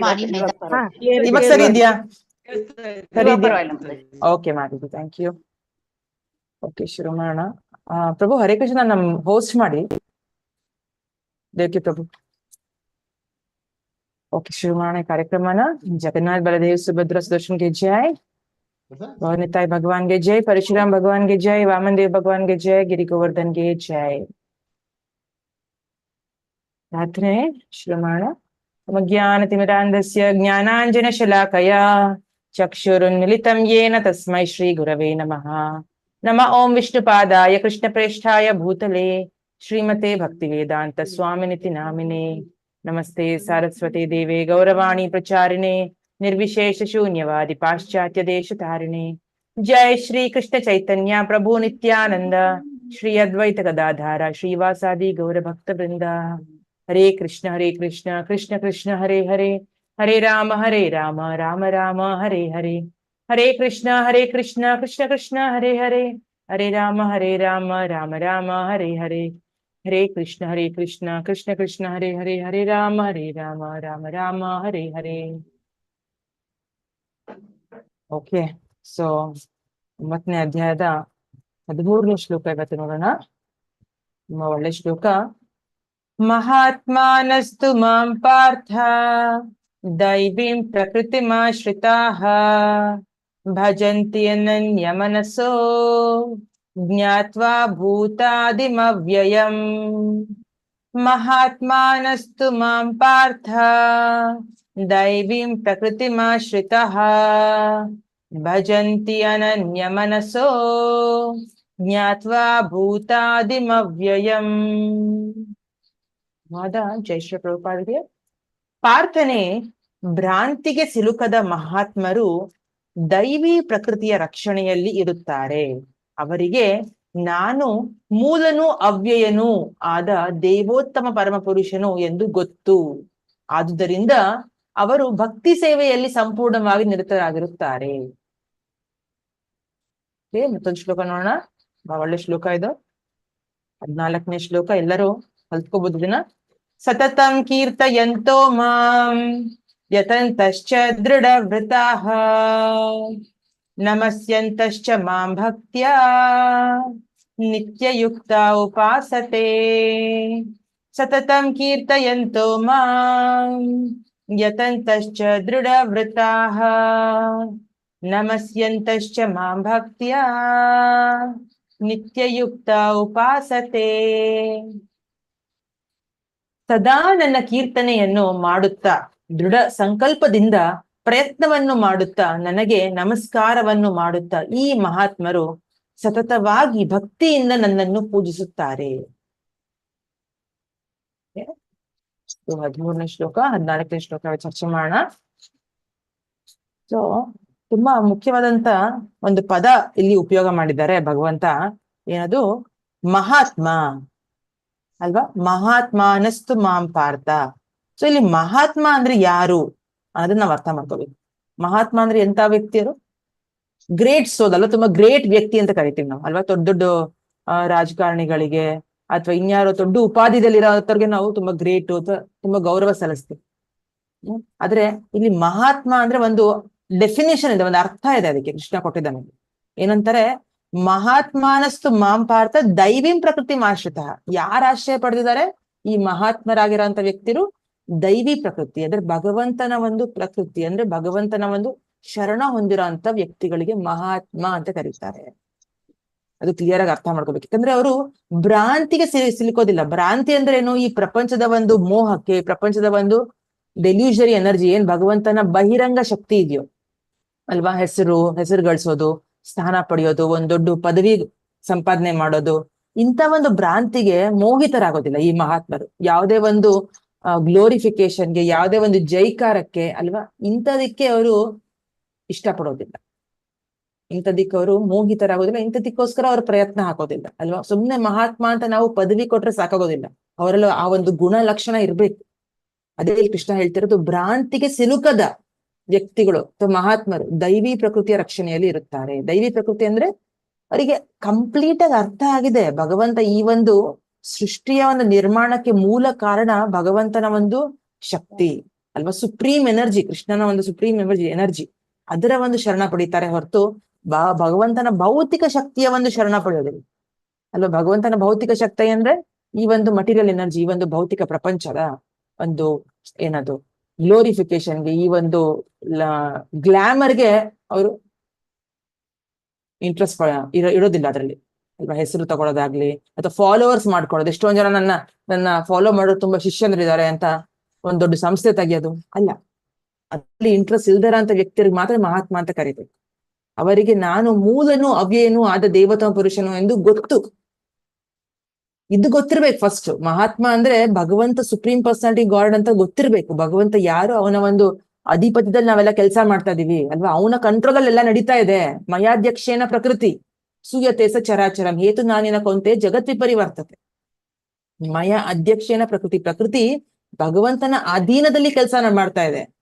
ಮಾಡಿ ಹಾ, ಇವಾಗ ಸರಿ ಇದೆಯಾ ಸರಿ ಇವಾಗ ಇದೆಯಾ ಪರವಾಗಿಲ್ಲ ಮಾತಾಡಿ. ಓಕೆ ಮಾಡಿದ್ದು ಥ್ಯಾಂಕ್ ಯು ಓಕೆ ಶುರು ಮಾಡೋಣ ಆ, ಪ್ರಭು ಹರೇ ಕೃಷ್ಣ ನಮ್ ಹೋಸ್ಟ್ ಮಾಡಿ ದೇವ್ಕಿ ಪ್ರಭು ಓಕೆ ಶುರು ಮಾಡೋಣ ಈ ಕಾರ್ಯಕ್ರಮನ ಜಗನ್ನಾಥ್ ಬಲದೇವ್ ಸುಭದ್ರ ಸುದರ್ಶನ್ಗೆ ಜೈ ಭವನಿತಾಯ್ ಭಗವಾನ್ಗೆ ಜೈ ಪರಶುರಾಮ್ ಭಗವಾನ್ಗೆ ಜೈ ವಾಮನ್ ದೇವ್ ಭಗವಾನ್ಗೆ ಜೈ ಗಿರಿ ಗೋವರ್ಧನ್ಗೆ ಜೈ ಪ್ರಾರ್ಥನೆ ಶುರು ಮಾಡೋಣ ज्ञानतिमिरान्धस्य ज्ञानाञ्जनशलाकया चक्षुरुन्मिलितं येन तस्मै श्रीगुरवे नमः। नम ॐ विष्णुपादाय कृष्णप्रेष्ठाय भूतले श्रीमते भक्तिवेदान्तस्वामिनिति नामिने। नमस्ते सारस्वती देवे गौरवाणी प्रचारिणे निर्विशेषशून्यवादि पाश्चात्यदेशतारिणे जय श्री कृष्ण चैतन्य प्रभु नित्यानंद श्री अद्वैत गदाधारा, श्रीवासादि गौर भक्त वृंदा हरे कृष्ण हरे कृष्ण कृष्ण कृष्ण हरे हरे हरे राम हरे राम राम राम हरे हरे हरे कृष्ण हरे कृष्ण कृष्ण कृष्ण हरे हरे हरे राम हरे राम राम राम हरे हरे हरे कृष्ण हरे कृष्ण कृष्ण कृष्ण हरे हरे हरे राम हरे राम राम राम हरे हरे ಓಕೆ ಸೊ ಒಂಬತ್ತನೇ ಅಧ್ಯಾಯದ ಹದಿಮೂರನೇ ಶ್ಲೋಕ ಇವತ್ತು ನೋಡೋಣ ತುಂಬಾ ಒಳ್ಳೆ ಶ್ಲೋಕ ಮಹಾತ್ಮಾನಸ್ತು ಮಾಂ ಪಾರ್ಥ ದೈವೀಂ ಪ್ರಕೃತಿಮಾಶ್ರಿತಾಃ ಭಜಂತಿ ಅನನ್ಯಮನಸೋ ಜ್ಞಾತ್ವಾ ಭೂತಾದಿಮವ್ಯಯಂ ಮಹಾತ್ಮಾನಸ್ತು ಮಾಂ ಪಾರ್ಥ ದೈವೀಂ ಪ್ರಕೃತಿಮಾಶ್ರಿತಃ ಭಜಂತಿ ಅನನ್ಯಮನಸೋ ಜ್ಞಾತ್ವಾ ಭೂತಾದಿಮವ್ಯಯಂ ವಾದ ಜೈ ಪ್ರಭುಪಾದಿಗೆ ಪ್ರಾರ್ಥನೆ ಭ್ರಾಂತಿಗೆ ಸಿಲುಕದ ಮಹಾತ್ಮರು ದೈವಿ ಪ್ರಕೃತಿಯ ರಕ್ಷಣೆಯಲ್ಲಿ ಇರುತ್ತಾರೆ. ಅವರಿಗೆ ನಾನು ಮೂಲನು ಅವ್ಯಯನು ಆದ ದೇವೋತ್ತಮ ಪರಮಪುರುಷನು ಎಂದು ಗೊತ್ತು. ಆದುದರಿಂದ ಅವರು ಭಕ್ತಿ ಸೇವೆಯಲ್ಲಿ ಸಂಪೂರ್ಣವಾಗಿ ನಿರತರಾಗಿರುತ್ತಾರೆ. ಮತ್ತೊಂದು ಶ್ಲೋಕ ನೋಡೋಣ. ಒಳ್ಳೆ ಶ್ಲೋಕ ಇದು. ಹದ್ನಾಲ್ಕನೇ ಶ್ಲೋಕ. ಎಲ್ಲರೂ ಕಲ್ತ್ಕೋಬಹುದು ದಿನ ಸತತಂ ಕೀರ್ತಯಂತೋ ಮಾಂ ಯತಂತಶ್ಚ ದೃಢವೃತಾಃ ನಮಸ್ಯಂತಶ್ಚ ಮಾಂ ಭಕ್ತ್ಯಾ ನಿತ್ಯಯುಕ್ತ ಉಪಾಸತೆ ಸತತಂ ಕೀರ್ತಯಂತೋ ಮಾಂ ಯತಂತಶ್ಚ ದೃಢವೃತಾಃ ನಮಸ್ಯಂತಶ್ಚ ಮಾಂ ಭಕ್ತ್ಯಾ ನಿತ್ಯಯುಕ್ತ ಉಪಾಸತೆ ಸದಾ ನನ್ನ ಕೀರ್ತನೆಯನ್ನು ಮಾಡುತ್ತಾ, ದೃಢ ಸಂಕಲ್ಪದಿಂದ ಪ್ರಯತ್ನವನ್ನು ಮಾಡುತ್ತಾ, ನನಗೆ ನಮಸ್ಕಾರವನ್ನು ಮಾಡುತ್ತಾ, ಈ ಮಹಾತ್ಮರು ಸತತವಾಗಿ ಭಕ್ತಿಯಿಂದ ನನ್ನನ್ನು ಪೂಜಿಸುತ್ತಾರೆ. ಹದಿಮೂರನೇ ಶ್ಲೋಕ, ಹದಿನಾಲ್ಕನೇ ಶ್ಲೋಕ ಚರ್ಚೆ ಮಾಡೋಣ. ಸೊ ತುಂಬಾ ಮುಖ್ಯವಾದಂತ ಒಂದು ಪದ ಇಲ್ಲಿ ಉಪಯೋಗ ಮಾಡಿದ್ದಾರೆ ಭಗವಂತ. ಏನದು? ಮಹಾತ್ಮ. ಅಲ್ವಾ? ಮಹಾತ್ಮ ಅನಸ್ತು ಮಾಂ ಪಾರ್ಥ. ಸೊ ಇಲ್ಲಿ ಮಹಾತ್ಮ ಅಂದ್ರೆ ಯಾರು ಅನ್ನೋದನ್ನ ನಾವು ಅರ್ಥ ಮಾಡ್ಕೋಬೇಕು. ಮಹಾತ್ಮ ಅಂದ್ರೆ ಎಂತ ವ್ಯಕ್ತಿಯರು? ಗ್ರೇಟ್ ಅಲ್ವಾ ತುಂಬಾ ಗ್ರೇಟ್ ವ್ಯಕ್ತಿ ಅಂತ ಕರಿತೀವಿ ನಾವು, ಅಲ್ವಾ? ದೊಡ್ಡ ದೊಡ್ಡ ರಾಜಕಾರಣಿಗಳಿಗೆ ಅಥವಾ ಇನ್ಯಾರೋ ದೊಡ್ಡ ಉಪಾಧಿದಲ್ಲಿರೋರಿಗೆ ನಾವು ತುಂಬಾ ಗ್ರೇಟ್ ತುಂಬಾ ಗೌರವ ಸಲ್ಲಿಸ್ತೀವಿ. ಆದ್ರೆ ಇಲ್ಲಿ ಮಹಾತ್ಮ ಅಂದ್ರೆ ಒಂದು ಡೆಫಿನೇಷನ್ ಇದೆ, ಒಂದು ಅರ್ಥ ಇದೆ ಅದಕ್ಕೆ ಕೃಷ್ಣ ಕೊಟ್ಟಿದ್ದಾನೆ. ಏನಂತಾರೆ? ಮಹಾತ್ಮಾನಸ್ತು ಮಾಂ ಪಾರ್ಥ ದೈವಿಂ ಪ್ರಕೃತಿ ಆಶ್ರಿತ ಯಾರು ಆಶ್ರಯ ಪಡೆದಿದ್ದಾರೆ? ಈ ಮಹಾತ್ಮರಾಗಿರೋಂತ ವ್ಯಕ್ತಿರು ದೈವಿ ಪ್ರಕೃತಿ, ಅಂದ್ರೆ ಭಗವಂತನ ಒಂದು ಪ್ರಕೃತಿ, ಅಂದ್ರೆ ಭಗವಂತನ ಒಂದು ಶರಣ ಹೊಂದಿರೋ ವ್ಯಕ್ತಿಗಳಿಗೆ ಮಹಾತ್ಮ ಅಂತ ಕರೀತಾರೆ. ಅದು ಕ್ಲಿಯರ್ ಆಗಿ ಅರ್ಥ ಮಾಡ್ಕೋಬೇಕು. ಯಾಕಂದ್ರೆ ಅವರು ಭ್ರಾಂತಿಗೆ ಸಿಲುಕೋದಿಲ್ಲ. ಭ್ರಾಂತಿ ಅಂದ್ರೆ ಏನು? ಈ ಪ್ರಪಂಚದ ಒಂದು ಮೋಹಕ್ಕೆ, ಪ್ರಪಂಚದ ಒಂದು ಡೆಲ್ಯೂಷರಿ ಎನರ್ಜಿ ಏನ್ ಭಗವಂತನ ಬಹಿರಂಗ ಶಕ್ತಿ ಇದೆಯೋ. ಅಲ್ವಾ? ಹೆಸರು ಹೆಸರು ಗಳಿಸೋದು ಸ್ಥಾನ ಪಡೆಯೋದು, ಒಂದ್ ದೊಡ್ಡ ಪದವಿ ಸಂಪಾದನೆ ಮಾಡೋದು, ಇಂಥ ಒಂದು ಭ್ರಾಂತಿಗೆ ಮೋಹಿತರಾಗೋದಿಲ್ಲ ಈ ಮಹಾತ್ಮರು. ಯಾವುದೇ ಒಂದು ಗ್ಲೋರಿಫಿಕೇಶನ್ಗೆ ಯಾವುದೇ ಒಂದು ಜೈಕಾರಕ್ಕೆ ಅಲ್ವಾ? ಇಂಥದಕ್ಕೆ ಅವರು ಇಷ್ಟಪಡೋದಿಲ್ಲ. ಇಂಥದಕ್ಕೆ ಅವರು ಮೋಹಿತರಾಗೋದಿಲ್ಲ, ಇಂಥದಕ್ಕೋಸ್ಕರ ಅವರು ಪ್ರಯತ್ನ ಹಾಕೋದಿಲ್ಲ, ಅಲ್ವಾ? ಸುಮ್ಮನೆ ಮಹಾತ್ಮ ಅಂತ ನಾವು ಪದವಿ ಕೊಟ್ರೆ ಸಾಕಾಗೋದಿಲ್ಲ. ಅವರಲ್ಲೂ ಆ ಒಂದು ಗುಣ ಲಕ್ಷಣ ಇರ್ಬೇಕು. ಅದೇ ಕೃಷ್ಣ ಹೇಳ್ತಿರೋದು ಭ್ರಾಂತಿಗೆ ಸಿಲುಕದ ವ್ಯಕ್ತಿಗಳು, ಅಥವಾ ಮಹಾತ್ಮರು ದೈವಿ ಪ್ರಕೃತಿಯ ರಕ್ಷಣೆಯಲ್ಲಿ ಇರುತ್ತಾರೆ. ದೈವಿ ಪ್ರಕೃತಿ ಅಂದ್ರೆ ಅವರಿಗೆ ಕಂಪ್ಲೀಟ್ ಆಗಿ ಅರ್ಥ ಆಗಿದೆ. ಭಗವಂತ ಈ ಒಂದು ಸೃಷ್ಟಿಯ ಒಂದು ನಿರ್ಮಾಣಕ್ಕೆ ಮೂಲ ಕಾರಣ ಭಗವಂತನ ಒಂದು ಶಕ್ತಿ, ಅಲ್ವಾ? ಸುಪ್ರೀಂ ಎನರ್ಜಿ ಕೃಷ್ಣನ ಒಂದು ಸುಪ್ರೀಂ ಎನರ್ಜಿ ಎನರ್ಜಿ ಅದರ ಒಂದು ಶರಣ ಪಡಿತಾರೆ ಹೊರತು ಭಗವಂತನ ಭೌತಿಕ ಶಕ್ತಿಯ ಒಂದು ಶರಣ ಪಡೆಯೋದಿಲ್ಲ. ಅಲ್ವಾ? ಭಗವಂತನ ಭೌತಿಕ ಶಕ್ತಿ ಅಂದ್ರೆ ಈ ಒಂದು ಮಟೀರಿಯಲ್ ಎನರ್ಜಿ ಈ ಒಂದು ಭೌತಿಕ ಪ್ರಪಂಚದ ಒಂದು ಏನದು? ಗ್ಲೋರಿಫಿಕೇಶನ್ಗೆ ಈ ಒಂದು ಗ್ಲಾಮರ್ಗೆ ಅವರು ಇಂಟ್ರೆಸ್ಟ್ ಇರೋ, ಇರೋದಿಲ್ಲ ಅದರಲ್ಲಿ. ಅಲ್ವಾ, ಹೆಸರು ತಗೊಳ್ಳೋದಾಗ್ಲಿ ಅಥವಾ ಫಾಲೋವರ್ಸ್ ಮಾಡ್ಕೊಳ್ಳೋದು. ಎಷ್ಟೊಂದ್ ಜನ ನನ್ನ ನನ್ನ ಫಾಲೋ ಮಾಡೋರು ತುಂಬಾ ಶಿಷ್ಯಂದ್ರಿದ್ದಾರೆ ಅಂತ ಒಂದ್ ದೊಡ್ಡ ಸಂಸ್ಥೆ ತೆಗೆಯೋದು. ಅಲ್ಲ, ಅದ್ರಲ್ಲಿ ಇಂಟ್ರೆಸ್ಟ್ ಇಲ್ದಿರ ಅಂತ ವ್ಯಕ್ತಿಯರಿಗೆ ಮಾತ್ರ ಮಹಾತ್ಮ ಅಂತ ಕರಿಬೇಕು. ಅವರಿಗೆ ನಾನು ಮೂಲನು ಅವ್ಯೇನು ಆದ ದೇವತಾ ಪುರುಷನು ಎಂದು ಗೊತ್ತು. ಇದು ಗೊತ್ತಿರ್ಬೇಕು ಫಸ್ಟ್ ಮಹಾತ್ಮ ಅಂದ್ರೆ ಭಗವಂತ ಸುಪ್ರೀಂ ಪರ್ಸನಾಲಿಟಿ ಗಾಡ್ ಅಂತ ಗೊತ್ತಿರ್ಬೇಕು. ಭಗವಂತ ಯಾರು? ಅವನ ಒಂದು ಅಧಿಪತ್ಯದಲ್ಲಿ ನಾವೆಲ್ಲ ಕೆಲಸ ಮಾಡ್ತಾ ಇದೀವಿ. ಅಲ್ವಾ? ಅವನ ಕಂಟ್ರೋಲ್ ಅಲ್ಲಿ ಎಲ್ಲ ನಡೀತಾ ಇದೆ. ಮಯಾಧ್ಯಕ್ಷೇನ ಪ್ರಕೃತಿ. ಸೂಯತೆ ಸ ಚರಾಚರಂ. ಹೇತು ನಾನಿನ ಕೊಂತೆ? ಜಗತ್ ವಿಪರಿವರ್ತತೆ. ಮಯ ಅಧ್ಯಕ್ಷೇನ ಪ್ರಕೃತಿ. ಪ್ರಕೃತಿ ಭಗವಂತನ ಅಧೀನದಲ್ಲಿ ಕೆಲಸ ಮಾಡ್ತಾ ಇದೆ.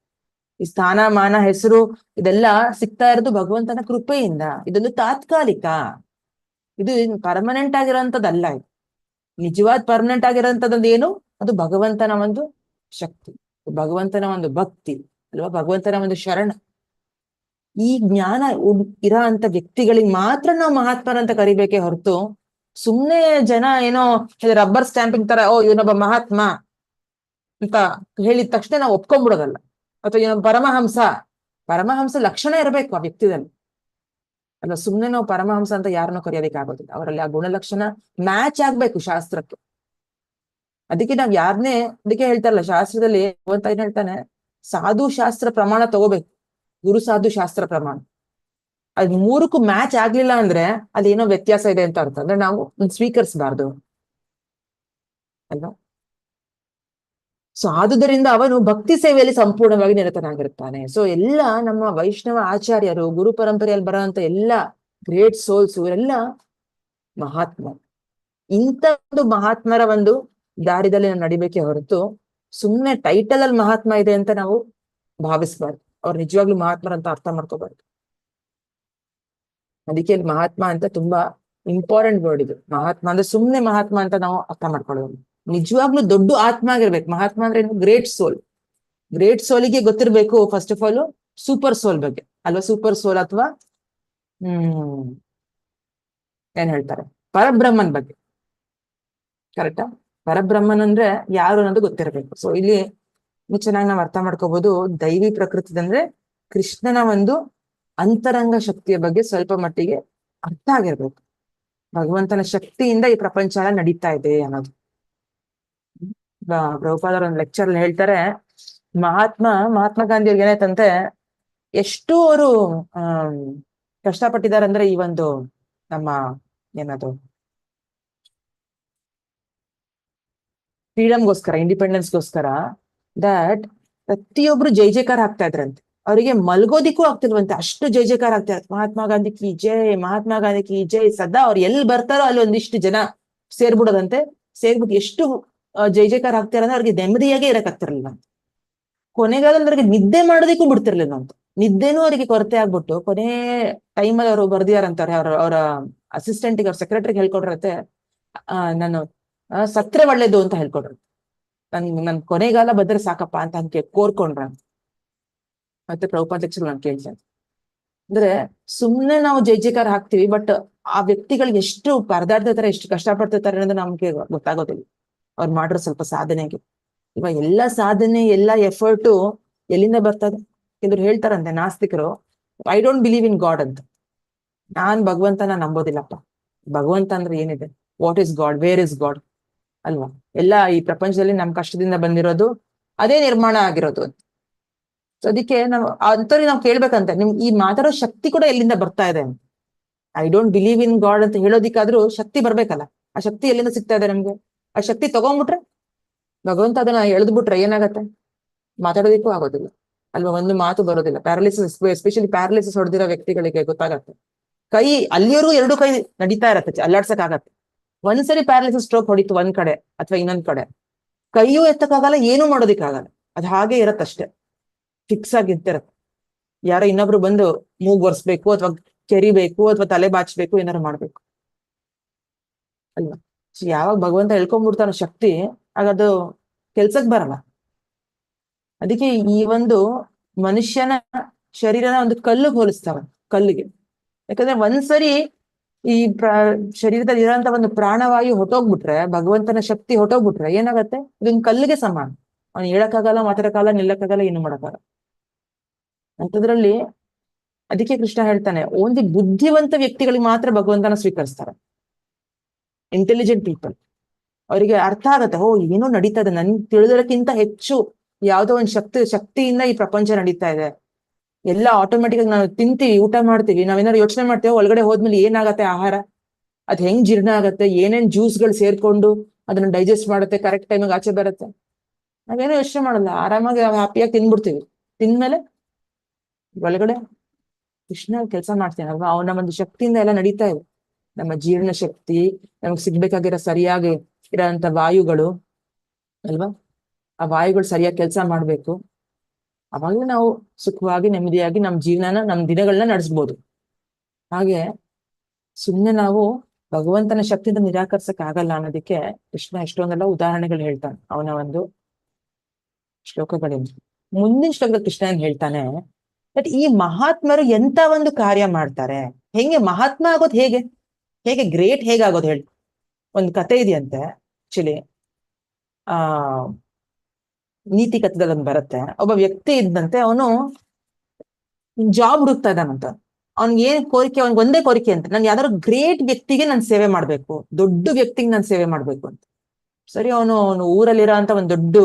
ಈ ಸ್ಥಾನ, ಮಾನ, ಹೆಸರು ಇದೆಲ್ಲ ಸಿಗ್ತಾ ಇರೋದು ಭಗವಂತನ ಕೃಪೆಯಿಂದ. ಇದೊಂದು ತಾತ್ಕಾಲಿಕ. ಇದು ಪರ್ಮನೆಂಟ್ ಆಗಿರೋಂಥದ್ದಲ್ಲ ಇದು. ನಿಜವಾದ ಪರ್ಮನೆಂಟ್ ಆಗಿರೋಂಥದ್ದು ಏನು? ಅದು ಭಗವಂತನ ಒಂದು ಶಕ್ತಿ. ಭಗವಂತನ ಒಂದು ಭಕ್ತಿ ಅಲ್ವಾ? ಭಗವಂತನ ಒಂದು ಶರಣ. ಈ ಜ್ಞಾನ ಇರೋ ಅಂತ ವ್ಯಕ್ತಿಗಳಿಗೆ ಮಾತ್ರ ನಾವು ಮಹಾತ್ಮರಂತ ಕರಿಬೇಕೆ ಹೊರತು ಸುಮ್ನೆ ಜನ ಏನೋ ರಬ್ಬರ್ ಸ್ಟ್ಯಾಂಪಿಂಗ್ ತರ ಓ, ಇವನೊಬ್ಬ ಮಹಾತ್ಮ ಅಂತ ಹೇಳಿದ ತಕ್ಷಣ ನಾವು ಒಪ್ಕೊಂಡ್ಬಿಡೋದಲ್ಲ. ಅಥವಾ ಏನೋ ಪರಮಹಂಸ. ಪರಮಹಂಸ ಲಕ್ಷಣ ಇರಬೇಕು ಆ ವ್ಯಕ್ತಿದಲ್ಲಿ. ಅಲ್ಲ, ಸುಮ್ನೆ ನಾವು ಪರಮಹಂಸ ಅಂತ ಯಾರನ್ನೂ ಕರೆಯೋದಕ್ಕೆ ಆಗೋದಿಲ್ಲ. ಅವರಲ್ಲಿ ಆ ಗುಣಲಕ್ಷಣ ಮ್ಯಾಚ್ ಆಗ್ಬೇಕು ಶಾಸ್ತ್ರಕ್ಕೆ. ಅದಕ್ಕೆ ನಾವ್ ಯಾರನ್ನೇ ಅದಕ್ಕೆ ಹೇಳ್ತಾರಲ್ಲ, ಶಾಸ್ತ್ರದಲ್ಲಿ ಭಗವಂತ ಏನ್ ಹೇಳ್ತಾನೆ? ಸಾಧು ಶಾಸ್ತ್ರ ಪ್ರಮಾಣ ತಗೋಬೇಕು. ಗುರು ಸಾಧು ಶಾಸ್ತ್ರ ಪ್ರಮಾಣ. ಅದ್ ಮೂರಕ್ಕೂ ಮ್ಯಾಚ್ ಆಗ್ಲಿಲ್ಲ ಅಂದ್ರೆ ಅದೇನೋ ವ್ಯತ್ಯಾಸ ಇದೆ ಅಂತ ಅರ್ಥ. ಅಂದ್ರೆ ನಾವು ಸ್ವೀಕರಿಸಬಾರ್ದು. ಅಲ್ವಾ? ಸೊ ಆದುದರಿಂದ ಅವನು ಭಕ್ತಿ ಸೇವೆಯಲ್ಲಿ ಸಂಪೂರ್ಣವಾಗಿ ನಿರತನಾಗಿರ್ತಾನೆ ಸೊ ಎಲ್ಲ ನಮ್ಮ ವೈಷ್ಣವ ಆಚಾರ್ಯರು, ಗುರು ಪರಂಪರೆಯಲ್ಲಿ ಬರೋಂತ ಎಲ್ಲ ಗ್ರೇಟ್ ಸೋಲ್ಸ್ ಇವರೆಲ್ಲ ಮಹಾತ್ಮ. ಇಂಥ ಒಂದು ಮಹಾತ್ಮರ ಒಂದು ದಾರಿದಲ್ಲಿ ನಾವು ನಡಿಬೇಕೆ ಹೊರತು ಸುಮ್ಮನೆ ಟೈಟಲ್ ಅಲ್ಲಿ ಮಹಾತ್ಮ ಇದೆ ಅಂತ ನಾವು ಭಾವಿಸ್ಬಾರ್ದು. ಅವ್ರು ನಿಜವಾಗ್ಲೂ ಮಹಾತ್ಮರ ಅಂತ ಅರ್ಥ ಮಾಡ್ಕೋಬಾರ್ದು. ಅದಕ್ಕೆ ಮಹಾತ್ಮ ಅಂತ ತುಂಬಾ ಇಂಪಾರ್ಟೆಂಟ್ ವರ್ಡ್ ಇದು. ಮಹಾತ್ಮ ಅಂದ್ರೆ ಸುಮ್ಮನೆ ಮಹಾತ್ಮ ಅಂತ ನಾವು ಅರ್ಥ ಮಾಡ್ಕೊಳ್ಳೋದು. ನಿಜವಾಗ್ಲೂ ದೊಡ್ಡ ಆತ್ಮ ಆಗಿರ್ಬೇಕು. ಮಹಾತ್ಮ ಅಂದ್ರೆ ಗ್ರೇಟ್ ಸೋಲ್ ಗ್ರೇಟ್ ಸೋಲಿಗೆ ಗೊತ್ತಿರ್ಬೇಕು first of all super soul ಬಗ್ಗೆ. ಅಲ್ವಾ? ಸೂಪರ್ ಸೋಲ್ ಅಥವಾ, ಹ್ಮ್, ಏನ್ ಹೇಳ್ತಾರೆ? ಪರಬ್ರಹ್ಮನ್ ಬಗ್ಗೆ. ಕರೆಕ್ಟಾ ಪರಬ್ರಹ್ಮನ್ ಅಂದ್ರೆ ಯಾರು ಅನ್ನೋದು ಗೊತ್ತಿರಬೇಕು. ಸೊ ಇಲ್ಲಿ ಚೆನ್ನಾಗಿ ನಾವು ಅರ್ಥ ಮಾಡ್ಕೋಬಹುದು ದೈವಿ ಪ್ರಕೃತಿ ಅಂದ್ರೆ ಕೃಷ್ಣನ ಒಂದು ಅಂತರಂಗ ಶಕ್ತಿಯ ಬಗ್ಗೆ ಸ್ವಲ್ಪ ಮಟ್ಟಿಗೆ ಅರ್ಥ ಆಗಿರ್ಬೇಕು. ಭಗವಂತನ ಶಕ್ತಿಯಿಂದ ಈ ಪ್ರಪಂಚ ನಡೀತಾ ಇದೆ ಅನ್ನೋದು. ಪ್ರಭುಪಾದರ ಒಂದು ಲೆಕ್ಚರ್ ಹೇಳ್ತಾರೆ, ಮಹಾತ್ಮ ಮಹಾತ್ಮ ಗಾಂಧಿ ಅವ್ರಿಗೆ ಏನಾಯ್ತಂತೆ, ಎಷ್ಟು ಅವರು ಕಷ್ಟಪಟ್ಟಿದ್ದಾರೆ ಅಂದ್ರೆ ಈ ಒಂದು ನಮ್ಮ ಏನದು? ಫ್ರೀಡಮ್ಗೋಸ್ಕರ, ಇಂಡಿಪೆಂಡೆನ್ಸ್ಗೋಸ್ಕರ ದಟ್ ಪ್ರತಿಯೊಬ್ರು ಜೈ ಜೈಕಾರ ಆಗ್ತಾ ಇದ್ರಂತೆ. ಅವರಿಗೆ ಮಲ್ಗೋದಿಕ್ಕೂ ಆಗ್ತಿಲ್ವಂತೆ, ಅಷ್ಟು ಜೈ ಜೈಕಾರ ಆಗ್ತಾ ಮಹಾತ್ಮ ಗಾಂಧಿ ಕಿ ಜೈ, ಮಹಾತ್ಮ ಗಾಂಧಿ ಕಿ ಜೈ, ಸದಾ ಅವ್ರು ಎಲ್ಲಿ ಬರ್ತಾರೋ ಅಲ್ಲಿ ಒಂದಿಷ್ಟು ಜನ ಸೇರ್ಬಿಡೋದಂತೆ, ಸೇರ್ಬಿಟ್ಟು ಎಷ್ಟು ಜೈ ಜೈಕಾರ ಹಾಕ್ತಾರ ಅಂದ್ರೆ ಅವ್ರಿಗೆ ನೆಮ್ಮದಿಯಾಗೆ ಇರಕ್ ಆಗ್ತಿರ್ಲಿಲ್ಲ ಕೊನೆಗಾಲದಲ್ಲಿ ಅವ್ರಿಗೆ ನಿದ್ದೆ ಮಾಡೋದಕ್ಕೂ ಬಿಡ್ತಿರ್ಲಿಲ್ಲ ಅಂತ. ನಿದ್ದೆನೂ ಅವರಿಗೆ ಕೊರತೆ ಆಗ್ಬಿಟ್ಟು ಕೊನೆ ಟೈಮಲ್ಲಿ ಅವರು ಬರ್ದಿದಾರಂತಾರೆ ಅವ್ರ, ಅವರ ಅಸಿಸ್ಟೆಂಟ್ಗೆ ಅವ್ರ ಸೆಕ್ರೆಟರಿಗೆ ಹೇಳ್ಕೊಡ್ರತ್ತೆ ನಾನು ಸತ್ರೆ ಒಳ್ಳೇದು ಅಂತ ಹೇಳ್ಕೊಡ್ರು ನನ್ ನನ್ ಕೊನೆಗಾಲ ಬಂದ್ರೆ ಸಾಕಪ್ಪ ಅಂತ ಹಂಗೆ ಕೋರ್ಕೊಂಡ್ರ ಮತ್ತೆ ಪ್ರಭುಪಾಧ್ಯಕ್ಷರು ನಾನು ಕೇಳ್ತೇನೆ ಅಂದ್ರೆ ಸುಮ್ನೆ ನಾವು ಜೈ ಜೈಕಾರ ಹಾಕ್ತಿವಿ ಬಟ್ ಆ ವ್ಯಕ್ತಿಗಳಿಗೆ ಎಷ್ಟು ಪರದಾಡ್ತಿರ್ತಾರೆ, ಎಷ್ಟು ಕಷ್ಟಪಡ್ತಿರ್ತಾರೆ ಅನ್ನೋದು ನಮ್ಗೆ ಗೊತ್ತಾಗೋದಿಲ್ಲ. ಅವ್ರು ಮಾಡಿರೋ ಸ್ವಲ್ಪ ಸಾಧನೆಗೆ ಇವಾಗ ಎಲ್ಲಾ ಸಾಧನೆ, ಎಲ್ಲಾ ಎಫರ್ಟು ಎಲ್ಲಿಂದ ಬರ್ತದೆ? ಕೆಲವ್ರು ಹೇಳ್ತಾರಂತೆ ನಾಸ್ತಿಕರು I don't believe in God ಅಂತ. ನಾನ್ ಭಗವಂತನ ನಂಬೋದಿಲ್ಲಪ್ಪ. ಭಗವಂತ ಅಂದ್ರೆ ಏನಿದೆ? What is God where is God ಅಲ್ವಾ? ಎಲ್ಲ ಈ ಪ್ರಪಂಚದಲ್ಲಿ ನಮ್ ಕಷ್ಟದಿಂದ ಬಂದಿರೋದು, ಅದೇ ನಿರ್ಮಾಣ ಆಗಿರೋದು ಅಂತ. ಸೊ ಅದಕ್ಕೆ ನಾವು ಅಂತವ್ರಿ ನಾವು ಕೇಳ್ಬೇಕಂತ. ನಿಮ್, ಈ ಮಾತಾಡೋ ಶಕ್ತಿ ಕೂಡ ಎಲ್ಲಿಂದ ಬರ್ತಾ ಇದೆ I don't believe in God ಅಂತ ಹೇಳೋದಿಕ್ಕಾದ್ರೂ ಶಕ್ತಿ ಬರ್ಬೇಕಲ್ಲ. ಆ ಶಕ್ತಿ ಎಲ್ಲಿಂದ ಸಿಗ್ತಾ ಇದೆ ನಮ್ಗೆ? ಆ ಶಕ್ತಿ ತಗೊಂಡ್ಬಿಟ್ರೆ ಭಗವಂತ ಅದನ್ನ ಎಳೆದ್ಬಿಟ್ರೆ ಏನಾಗತ್ತೆ? ಮಾತಾಡೋದಿಕ್ಕೂ ಆಗೋದಿಲ್ಲ. ಅಲ್ವಾ? ಒಂದು ಮಾತು ಬರೋದಿಲ್ಲ. ಪ್ಯಾರಾಲಿಸಿಸ್ ಎಸ್ಪೆಷಲಿ ಪ್ಯಾರಾಲಿಸಿಸ್ ಹೊಡೆದಿರೋ ವ್ಯಕ್ತಿಗಳಿಗೆ ಗೊತ್ತಾಗತ್ತೆ. ಕೈ ಅಲ್ಲಿಯವರು ಎರಡು ಕೈ ನಡೀತಾ ಇರತ್ತೆ ಅಲ್ಲಾಡ್ಸಕ್ ಆಗತ್ತೆ ಒಂದ್ಸರಿ ಪ್ಯಾರಾಲಿಸಿಸ್ ಸ್ಟ್ರೋಕ್ ಹೊಡಿತು ಒಂದ್ ಕಡೆ ಅಥವಾ ಇನ್ನೊಂದ್ ಕಡೆ, ಕೈಯೂ ಎತ್ತಕ್ಕಾಗಲ್ಲ, ಏನು ಮಾಡೋದಿಕ್ಕಾಗಲ್ಲ. ಅದ್ ಹಾಗೆ ಇರತ್ತಷ್ಟೇ. ಫಿಕ್ಸ್ ಆಗಿ ಇರ್ತಿರತ್ತೆ. ಯಾರೋ ಇನ್ನೊಬ್ರು ಬಂದು ಮೂಗ್ ಒರೆಸ್ಬೇಕು ಅಥವಾ ಕೆರಿಬೇಕು ಅಥವಾ ತಲೆ ಬಾಚ್ಬೇಕು ಏನಾರು ಮಾಡ್ಬೇಕು. ಅಲ್ವಾ? ಯಾವಾಗ ಭಗವಂತ ಹೇಳ್ಕೊಂಡ್ಬಿಡ್ತಾನ ಶಕ್ತಿ, ಆಗ ಅದು ಕೆಲ್ಸಕ್ ಬರಲ್ಲ. ಅದಕ್ಕೆ ಈ ಒಂದು ಮನುಷ್ಯನ ಶರೀರನ ಒಂದು ಕಲ್ಲು ಹೋಲಿಸ್ತಾವ ಕಲ್ಲಿಗೆ. ಯಾಕಂದ್ರೆ ಒಂದ್ಸರಿ ಈ ಪ್ರ, ಶರೀರದಲ್ಲಿ ಇರೋಂತ ಒಂದು ಪ್ರಾಣವಾಯು ಹೊಟ್ಟೋಗ್ಬಿಟ್ರೆ ಭಗವಂತನ ಶಕ್ತಿ ಹೊಟ್ಟೋಗ್ಬಿಟ್ರೆ ಏನಾಗತ್ತೆ? ಇದೊಂದು ಕಲ್ಲಿಗೆ ಸಮಾನ. ಅವ್ನು ಹೇಳಕ್ಕಾಗಲ್ಲ, ಮಾತಾಡಕ್ಕಾಗಲ್ಲ, ನಿಲ್ಲಕ್ಕಾಗಲ್ಲ, ಏನು ಮಾಡಕ್ಕಾಗಲ್ಲ. ಅಂಥದ್ರಲ್ಲಿ ಅದಕ್ಕೆ ಕೃಷ್ಣ ಹೇಳ್ತಾನೆ ಒಂದು ಬುದ್ಧಿವಂತ ವ್ಯಕ್ತಿಗಳಿಗೆ ಮಾತ್ರ ಭಗವಂತನ ಸ್ವೀಕರಿಸ್ತಾರೆ. ಇಂಟೆಲಿಜೆಂಟ್ ಪೀಪಲ್ ಅವರಿಗೆ ಅರ್ಥ ಆಗತ್ತೆ, ಓ, ಏನೋ ನಡೀತಾ ಇದೆ ನನ್ ತಿಳಿದಕ್ಕಿಂತ ಹೆಚ್ಚು ಯಾವ್ದೋ ಒಂದು ಶಕ್ತಿ, ಶಕ್ತಿಯಿಂದ ಈ ಪ್ರಪಂಚ ನಡೀತಾ ಇದೆ. ಎಲ್ಲ ಆಟೋಮೆಟಿಕ್ ಆಗಿ ನಾವು ತಿಂತೀವಿ, ಊಟ ಮಾಡ್ತೀವಿ, ನಾವೇನಾದ್ರು ಯೋಚನೆ ಮಾಡ್ತೇವೆ, ಒಳಗಡೆ ಹೋದ್ಮೇಲೆ ಏನಾಗತ್ತೆ ಆಹಾರ? ಅದ್ ಹೆಂಗ್ ಜೀರ್ಣ ಆಗತ್ತೆ, ಏನೇನ್ ಜ್ಯೂಸ್ಗಳು ಸೇರ್ಕೊಂಡು ಅದನ್ನ ಡೈಜೆಸ್ಟ್ ಮಾಡುತ್ತೆ ಕರೆಕ್ಟ್ ಟೈಮಿಗೆ ಆಚೆ ಬರುತ್ತೆ? ನಾವೇನೋ ಯೋಚನೆ ಮಾಡಲ್ಲ, ಆರಾಮಾಗಿ ಹ್ಯಾಪಿಯಾಗಿ ತಿನ್ಬಿಡ್ತೀವಿ. ತಿಂದ್ಮೇಲೆ ಒಳಗಡೆ ಕೃಷ್ಣ ಕೆಲಸ ಮಾಡ್ತೇನೆ ಅಲ್ವಾ, ಅವನ ಒಂದು ಶಕ್ತಿಯಿಂದ ಎಲ್ಲ ನಡೀತಾ ಇದೆ. ನಮ್ಮ ಜೀರ್ಣ ಶಕ್ತಿ, ನಮಗ್ ಸಿಗ್ಬೇಕಾಗಿರೋ ಸರಿಯಾಗಿ ಇರೋಂತ ವಾಯುಗಳು, ಅಲ್ವಾ? ಆ ವಾಯುಗಳು ಸರಿಯಾಗಿ ಕೆಲಸ ಮಾಡ್ಬೇಕು. ಅವಾಗಲೇ ನಾವು ಸುಖವಾಗಿ, ನೆಮ್ಮದಿಯಾಗಿ ನಮ್ಮ ಜೀವನನ, ನಮ್ಮ ದಿನಗಳನ್ನ ನಡೆಸ್ಬೋದು. ಹಾಗೆ ಸುಮ್ಮನೆ ನಾವು ಭಗವಂತನ ಶಕ್ತಿಯಿಂದ ನಿರಾಕರಿಸಕ್ ಆಗಲ್ಲ ಅನ್ನೋದಕ್ಕೆ ಕೃಷ್ಣ ಎಷ್ಟೊಂದೆಲ್ಲ ಉದಾಹರಣೆಗಳು ಹೇಳ್ತಾನೆ. ಅವನ ಒಂದು ಶ್ಲೋಕಗಳಿಂದ. ಮುಂದಿನ ಶ್ಲೋಕದಲ್ಲಿ ಕೃಷ್ಣ ಏನ್ ಹೇಳ್ತಾನೆ? ಬಟ್ ಈ ಮಹಾತ್ಮರು ಎಂತ ಒಂದು ಕಾರ್ಯ ಮಾಡ್ತಾರೆ? ಹೆಂಗೆ ಮಹಾತ್ಮ ಆಗೋದು ಹೇಗೆ? ಹೇಗೆ ಗ್ರೇಟ್ ಹೇಗಾಗೋದು ಹೇಳಿ. ಒಂದು ಕತೆ ಇದೆಯಂತೆ ಆಕ್ಚುಲಿ ಆ, ನೀತಿ ಕಥೆದಲ್ಲಿ ಒಂದು ಬರುತ್ತೆ. ಒಬ್ಬ ವ್ಯಕ್ತಿ ಇದ್ದಂತೆ ಅವನು ಜಾಬ್ ಹುಡುಕ್ತಾ ಇದ್ದಾನಂತ ಅವ್ನಿಗೆ ಏನ್ ಕೋರಿಕೆ, ಅವ್ನಿಗೆ ಒಂದೇ ಕೋರಿಕೆ ಅಂತ. ನಾನು ಯಾವ್ದಾದ್ರು ಗ್ರೇಟ್ ವ್ಯಕ್ತಿಗೆ ನಾನು ಸೇವೆ ಮಾಡ್ಬೇಕು, ದೊಡ್ಡ ವ್ಯಕ್ತಿಗೆ ನಾನು ಸೇವೆ ಮಾಡ್ಬೇಕು ಅಂತ. ಸರಿ, ಅವನು ಅವನು ಊರಲ್ಲಿರೋ ಅಂತ ಒಂದು ದೊಡ್ಡ